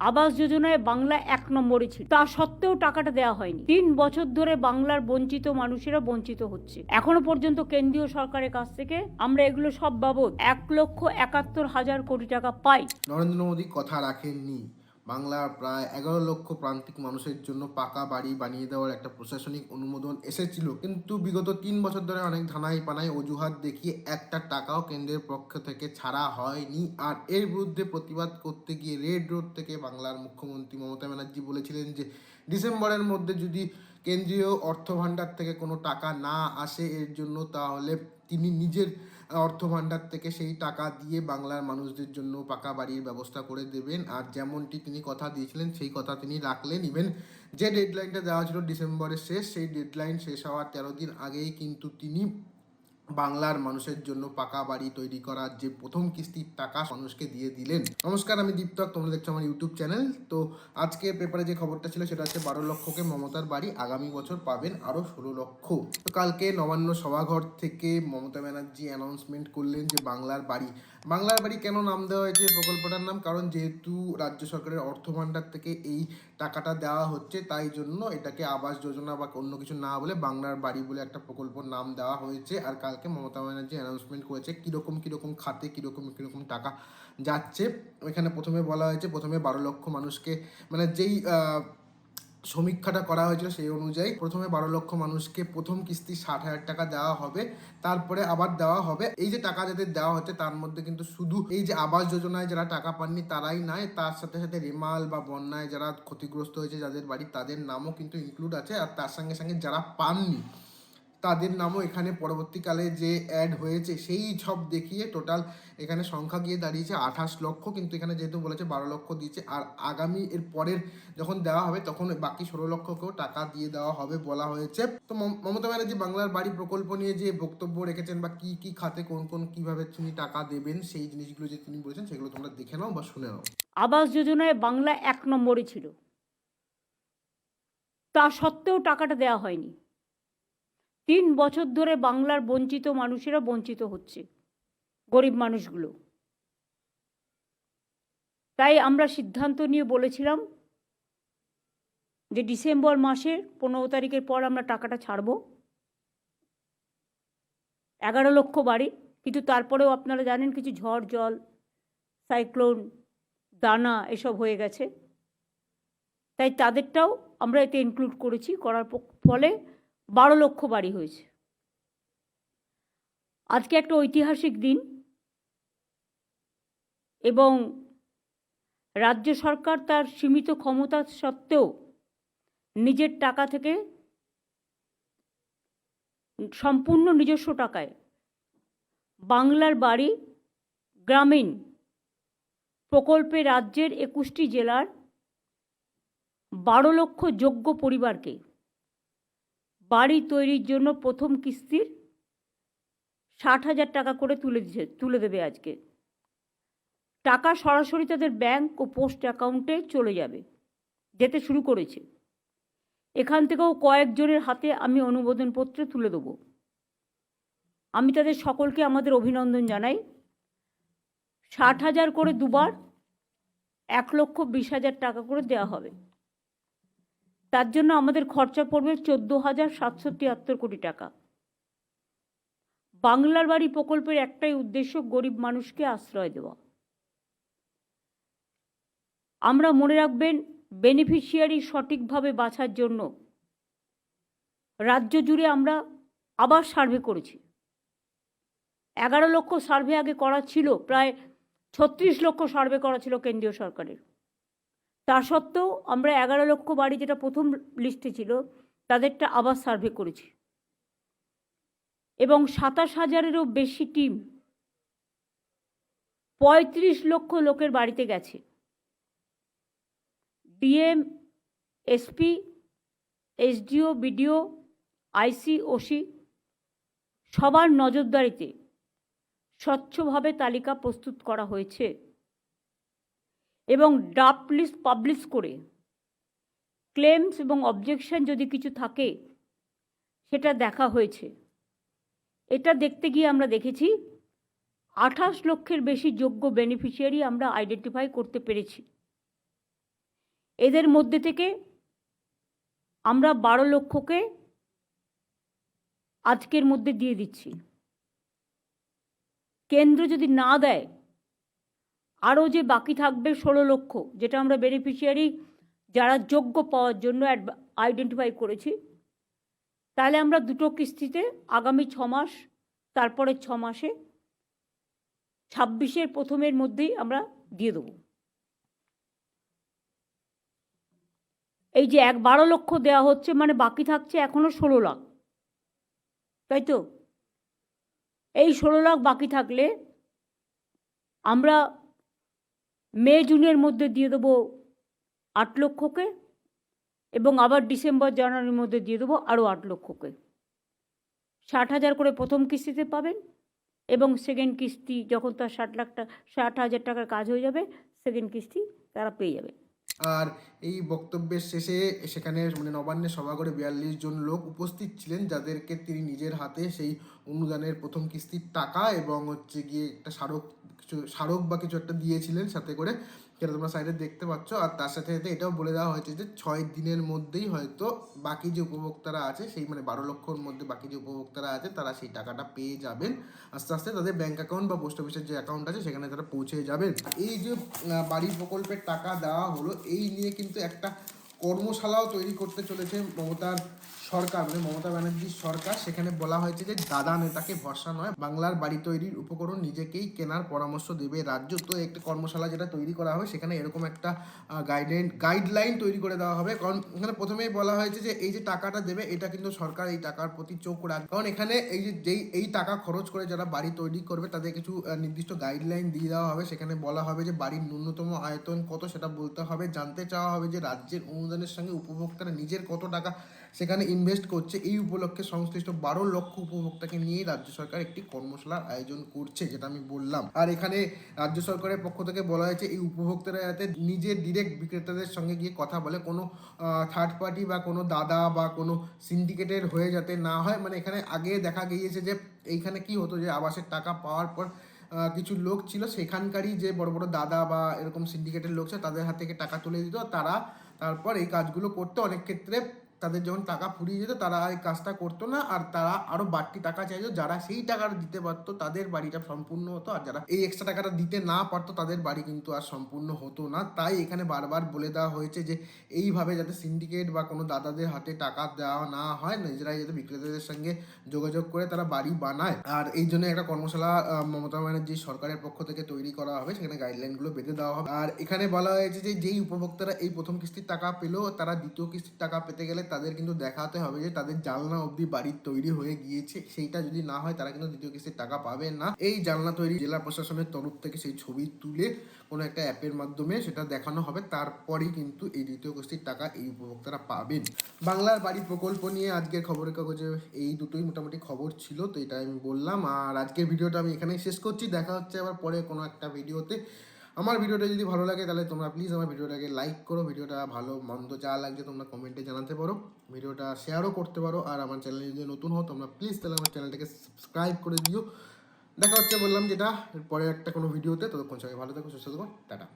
আবাস যোজনায় বাংলা এক নম্বরে ছিল। তা সত্ত্বেও টাকাটা দেওয়া হয়নি। তিন বছর ধরে বাংলার বঞ্চিত মানুষেরা বঞ্চিত হচ্ছে। এখনও পর্যন্ত কেন্দ্রীয় সরকারের কাছ থেকে আমরা এগুলো সব বাবদ এক লক্ষ একাত্তর হাজার কোটি টাকা পাই। নরেন্দ্র মোদী কথা রাখেননি। বাংলার প্রায় এগারো লক্ষ প্রান্তিক মানুষের জন্য পাকা বাড়ি বানিয়ে দেওয়ার একটা প্রশাসনিক অনুমোদন এসেছিল। কিন্তু বিগত তিন বছর ধরে অনেক ধানাই পানাই অজুহাত দেখিয়ে একটা টাকাও কেন্দ্রের পক্ষ থেকে ছাড়া হয়নি। আর এর বিরুদ্ধে প্রতিবাদ করতে গিয়ে রেড রোড থেকে বাংলার মুখ্যমন্ত্রী মমতা ব্যানার্জি বলেছিলেন যে, ডিসেম্বরের মধ্যে যদি কেন্দ্রীয় অর্থ ভাণ্ডার থেকে কোনো টাকা না আসে এর জন্য, তাহলে তিনি নিজের অর্থ ভাণ্ডার থেকে সেই টাকা দিয়ে বাংলার মানুষদের জন্য পাকা বাড়ির ব্যবস্থা করে দেবেন। আর যেমনটি তিনি কথা দিয়েছিলেন, সেই কথা তিনি রাখলেন। ইভেন যে ডেডলাইনটা দেওয়া ছিল ডিসেম্বরের শেষ, সেই ডেডলাইন শেষ হওয়ার তেরো দিন আগেই কিন্তু তিনি বাংলার মানুষের জন্য পাকা বাড়ি তৈরি করার যে প্রথম কিস্তির টাকা মানুষকে দিয়ে দিলেন। নমস্কার, আমি দীপ্তক, তোমরা দেখছ আমার ইউটিউব চ্যানেল তো আজকে পেপারে যে খবরটা ছিল সেটা হচ্ছে বারো লক্ষকে মমতার বাড়ি আগামী বছর পাবেন আরও ষোলো লক্ষ। তো কালকে নবান্ন সভাঘর থেকে মমতা ব্যানার্জি অ্যানাউন্সমেন্ট করলেন যে বাংলার বাড়ি বাংলার বাড়ি কেন নাম দেওয়া হয়েছে প্রকল্পটার নাম? কারণ যেহেতু রাজ্য সরকারের অর্থ ভাণ্ডার থেকে এই টাকাটা দেওয়া হচ্ছে, তাই জন্য এটাকে আবাস যোজনা বা অন্য কিছু না বলে বাংলার বাড়ি বলে একটা প্রকল্পর নাম দেওয়া হয়েছে। আর কালকে মমতা ব্যানার্জি অ্যানাউন্সমেন্ট করেছে, কীরকম কীরকম খাতে, কীরকম কীরকম টাকা যাচ্ছে। এখানে প্রথমে বলা হয়েছে, প্রথমে বারো লক্ষ মানুষকে মানে যেই সমীক্ষাটা করা হয়েছিল সেই অনুযায়ী প্রথমে বারো লক্ষ মানুষকে প্রথম কিস্তি ষাট হাজার টাকা দেওয়া হবে, তারপরে আবার দেওয়া হবে। এই যে টাকা যাদের দেওয়া হচ্ছে তার মধ্যে কিন্তু শুধু এই যে আবাস যোজনায় যারা টাকা পাননি তারাই নয়, তার সাথে সাথে রিমাল বা বন্যায় যারা ক্ষতিগ্রস্ত হয়েছে যাদের বাড়ি তাদের নামও কিন্তু ইনক্লুড আছে। আর তার সঙ্গে সঙ্গে যারা পাননি তাদের নামও এখানে পরবর্তীকালে যে অ্যাড হয়েছে, সেই সব দেখিয়ে টোটাল এখানে সংখ্যা গিয়ে দাঁড়িয়েছে আঠাশ লক্ষ, কিন্তু এখানে যেহেতু বলেছে বারো লক্ষ দিয়েছে আর আগামী এর পরের যখন দেওয়া হবে, তখন বাকি ষোলো লক্ষকেও টাকা দিয়ে দেওয়া হবে বলা হয়েছে। তো মম- মমতা ব্যানার্জি বাংলার বাড়ি প্রকল্প নিয়ে যে বক্তব্য রেখেছেন বা কি কি খাতে কোন কোন, কীভাবে তিনি টাকা দেবেন, সেই জিনিসগুলো যে তিনি বলেছেন, সেগুলো তোমরা দেখে নাও বা শুনে নাও। আবাস যোজনায় বাংলা এক নম্বরে ছিল। তা সত্ত্বেও টাকাটা দেওয়া হয়নি। তিন বছর ধরে বাংলার বঞ্চিত মানুষেরা বঞ্চিত হচ্ছে, গরিব মানুষগুলো। তাই আমরা সিদ্ধান্ত নিয়ে বলেছিলাম যে ডিসেম্বর মাসের পনেরো তারিখের পর আমরা টাকাটা ছাড়ব। এগারো লক্ষ বাড়ি, কিন্তু তারপরেও আপনারা জানেন কিছু ঝড়, জল, সাইক্লোন, দানা এসব হয়ে গেছে। তাই তাদেরটাও আমরা এতে ইনক্লুড করেছি, করার ফলে বারো লক্ষ বাড়ি হয়েছে। আজকে একটা ঐতিহাসিক দিন এবং রাজ্য সরকার তার সীমিত ক্ষমতা সত্ত্বেও নিজের টাকা থেকে সম্পূর্ণ নিজস্ব টাকায় বাংলার বাড়ি গ্রামীণ প্রকল্পে রাজ্যের একুশটি জেলার বারো লক্ষ যোগ্য পরিবারকে বাড়ি তৈরির জন্য প্রথম কিস্তির ষাট হাজার টাকা করে তুলে দিচ্ছে তুলে দেবে আজকে। টাকা সরাসরি তাদের ব্যাংক ও পোস্ট অ্যাকাউন্টে চলে যাবে, যেতে শুরু করেছে। এখান থেকেও কয়েকজনের হাতে আমি অনুমোদনপত্র তুলে দেবো। আমি তাদের সকলকে আমাদের অভিনন্দন জানাই। ষাট হাজার করে দুবার এক লক্ষ বিশ হাজার টাকা করে দেওয়া হবে। তার জন্য আমাদের খরচা পড়বে চোদ্দ হাজার সাতশো তিয়াত্তর কোটি টাকা। বাংলার বাড়ি প্রকল্পের একটাই উদ্দেশ্য গরিব মানুষকে আশ্রয় দেওয়া। আমরা মনে রাখবেন বেনিফিশিয়ারি সঠিকভাবে বাছার জন্য রাজ্য জুড়ে আমরা আবার সার্ভে করেছি। এগারো লক্ষ সার্ভে আগে করা ছিল, প্রায় ছত্রিশ লক্ষ সার্ভে করা ছিল কেন্দ্রীয় সরকারের। তা সত্ত্বেও আমরা এগারো লক্ষ বাড়ি যেটা প্রথম লিস্টে ছিল, তাদেরটা আবার সার্ভে করেছি। এবং সাতাশ হাজারেরও বেশি টিম পঁয়ত্রিশ লক্ষ লোকের বাড়িতে গেছে। DM SP SDO BDO IC OC সবার নজরদারিতে স্বচ্ছভাবে তালিকা প্রস্তুত করা হয়েছে। এবং ড্রাফট পাবলিশ করে। ক্লেমস এবং অবজেকশন যদি কিছু থাকে, সেটা দেখা হয়েছে। এটা দেখতে গিয়ে আমরা দেখেছি, আঠাশ লক্ষের বেশি যোগ্য বেনিফিশিয়ারি আমরা আইডেন্টিফাই করতে পেরেছি। এদের মধ্যে থেকে আমরা বারো লক্ষকে আজকের মধ্যে দিয়ে দিচ্ছি। কেন্দ্র যদি না দেয় আরও যে বাকি থাকবে ষোলো লক্ষ, যেটা আমরা বেনিফিশিয়ারি যারা যোগ্য পাওয়ার জন্য আইডেন্টিফাই করেছি, তাহলে আমরা দুটো কিস্তিতে আগামী ছ মাস, তারপরে ছ মাসে ছাব্বিশের প্রথমের মধ্যেই আমরা দিয়ে দেবো। এই যে এক বারো লক্ষ দেওয়া হচ্ছে মানে বাকি থাকছে এখনও ষোলো লাখ। তাই তো? এই ষোলো লাখ বাকি থাকলে আমরা মে, জুনের মধ্যে দিয়ে দেবো আট লক্ষকে এবং আবার ডিসেম্বর, জানুয়ারির মধ্যে দিয়ে দেবো আরও আট লক্ষকে। ষাট হাজার করে প্রথম কিস্তিতে পাবেন এবং সেকেন্ড কিস্তি যখন তার ষাট লাখ ষাট হাজার টাকার কাজ হয়ে যাবে সেকেন্ড কিস্তি তারা পেয়ে যাবে। আর এই বক্তব্যের শেষে সেখানে মানে নবান্নে সভা করে বিয়াল্লিশ জন লোক উপস্থিত ছিলেন, যাদেরকে তিনি নিজের হাতে সেই অনুদানের প্রথম কিস্তির টাকা এবং হচ্ছে গিয়ে একটা স্মারক কিছু স্মারক বা কিছু একটা দিয়েছিলেন সাথে করে, যেটা তোমরা সাইডে দেখতে পাচ্ছ। আর তার সাথে সাথে এটাও বলে দেওয়া হয়েছে যে ছয় দিনের মধ্যেই হয়তো বাকি যে উপভোক্তারা আছে, সেই মানে বারো লক্ষর মধ্যে বাকি যে উপভোক্তারা আছে, তারা সেই টাকাটা পেয়ে যাবেন। আস্তে আস্তে তাদের ব্যাঙ্ক অ্যাকাউন্ট বা পোস্ট অফিসের যে অ্যাকাউন্ট আছে, সেখানে তারা পৌঁছে যাবেন। এই যে বাড়ি প্রকল্পের টাকা দেওয়া হলো, এই নিয়ে কিন্তু একটা কর্মশালাও তৈরি করতে চলেছে মমতার সরকার মানে মমতা ব্যানার্জির সরকার, সেখানে বলা হয়েছে যে দাদা নেতাকে ভরসা নয়, বাংলার বাড়ি তৈরির উপকরণ নিজেকেই কেনার পরামর্শ দেবে রাজ্য। তো একটা কর্মশালা যেটা তৈরি করা হয় সেখানে এরকম একটা গাইডলাইন গাইডলাইন তৈরি করে দেওয়া হবে। কারণ এখানে প্রথমেই বলা হয়েছে যে এই যে টাকাটা দেবে, এটা কিন্তু সরকার এই টাকার প্রতি চোখ রাখবে কারণ এখানে এই যে যেই, এই টাকা খরচ করে যারা বাড়ি তৈরি করবে, তাদের কিছু নির্দিষ্ট গাইডলাইন দিয়ে দেওয়া হবে। সেখানে বলা হবে যে বাড়ির ন্যূনতম আয়তন কত সেটা বলতে হবে। জানতে চাওয়া হবে যে রাজ্যের অনুদানের সঙ্গে উপভোক্তারা নিজের কত টাকা সেখানে ইনভেস্ট করছে। এই উপলক্ষে সংশ্লিষ্ট বারো লক্ষ উপভোক্তাকে নিয়ে রাজ্য সরকার একটি কর্মশালার আয়োজন করছে, যেটা আমি বললাম। আর এখানে রাজ্য সরকারের পক্ষ থেকে বলা হয়েছে, এই উপভোক্তারা যাতে নিজের ডিরেক্ট বিক্রেতাদের সঙ্গে গিয়ে কথা বলে, কোনো থার্ড পার্টি বা কোনো দাদা বা কোনো সিন্ডিকেটের হয়ে যাতে না হয়। মানে এখানে আগে দেখা গিয়েছে যে, এইখানে কি হতো যে, আবাসের টাকা পাওয়ার পর কিছু লোক ছিল, সেখানকারই যে বড় বড় দাদা বা এরকম সিন্ডিকেটের লোক ছিল, তাদের হাত থেকে টাকা তুলে দিত। তারা তারপর এই কাজগুলো করতে। অনেক ক্ষেত্রে তাদের যখন টাকা ফুরিয়ে যেত, তারা এই কাজটা করতো না। আর তারা আরও বাড়তি টাকা চাইতো, যারা সেই টাকাটা দিতে পারতো, তাদের বাড়িটা সম্পূর্ণ হতো। আর যারা এই এক্সট্রা টাকাটা দিতে না পারতো, তাদের বাড়ি কিন্তু আর সম্পূর্ণ হতো না। তাই এখানে বারবার বলে দেওয়া হয়েছে যে, এইভাবে যাতে সিন্ডিকেট বা কোনো দাদাদের হাতে টাকা দেওয়া না হয়, নিজেরাই যাতে বিক্রেতাদের সঙ্গে যোগাযোগ করে তারা বাড়ি বানায়। আর এই জন্য একটা কর্মশালা মমতা ব্যানার্জি সরকারের পক্ষ থেকে তৈরি করা হবে। সেখানে গাইডলাইনগুলো বেঁধে দেওয়া হবে। আর এখানে বলা হয়েছে যে, যেই উপভোক্তারা এই প্রথম কিস্তির টাকা পেল, তারা দ্বিতীয় কিস্তির টাকা পেতে গেলে তাদের কিন্তু দেখাতে হবে যে তাদের জানলা অবধি বাড়ির তৈরি হয়ে গিয়েছে। সেইটা যদি না হয়, তারা কিন্তু দ্বিতীয় কিস্তির টাকা পাবে না। এই জানলা তৈরি জেলা প্রশাসনের তরফ থেকে সেই ছবি তুলে কোনো একটা অ্যাপের মাধ্যমে সেটা দেখানো হবে। তারপরেই কিন্তু এই দ্বিতীয় কিস্তির টাকা এই উপভোক্তারা পাবেন। বাংলার বাড়ি প্রকল্প নিয়ে আজকের খবরের কাগজে এই দুটোই মোটামুটি খবর ছিল, তো এটা আমি বললাম। আর আজকের ভিডিওটা আমি এখানেই শেষ করছি। দেখা হচ্ছে আবার পরে কোনো একটা ভিডিওতে। আমার ভিডিওটা যদি ভালো লাগে, তাহলে তোমরা প্লিজ আমার ভিডিওটাকে লাইক করো। ভিডিওটা ভালো, মন্দ যা লাগছে তোমরা কমেন্টে জানাতে পারো। ভিডিওটা শেয়ারও করতে পারো। আর আমার চ্যানেল যদি নতুন হও, তোমরা প্লিজ তাহলে আমার চ্যানেলটাকে সাবস্ক্রাইব করে দিও। দেখা হচ্ছে বললাম যেটা পরে একটা কোনো ভিডিওতে ততক্ষণ সবাই ভালো থাকো, সুস্থ থাকো। টাটা।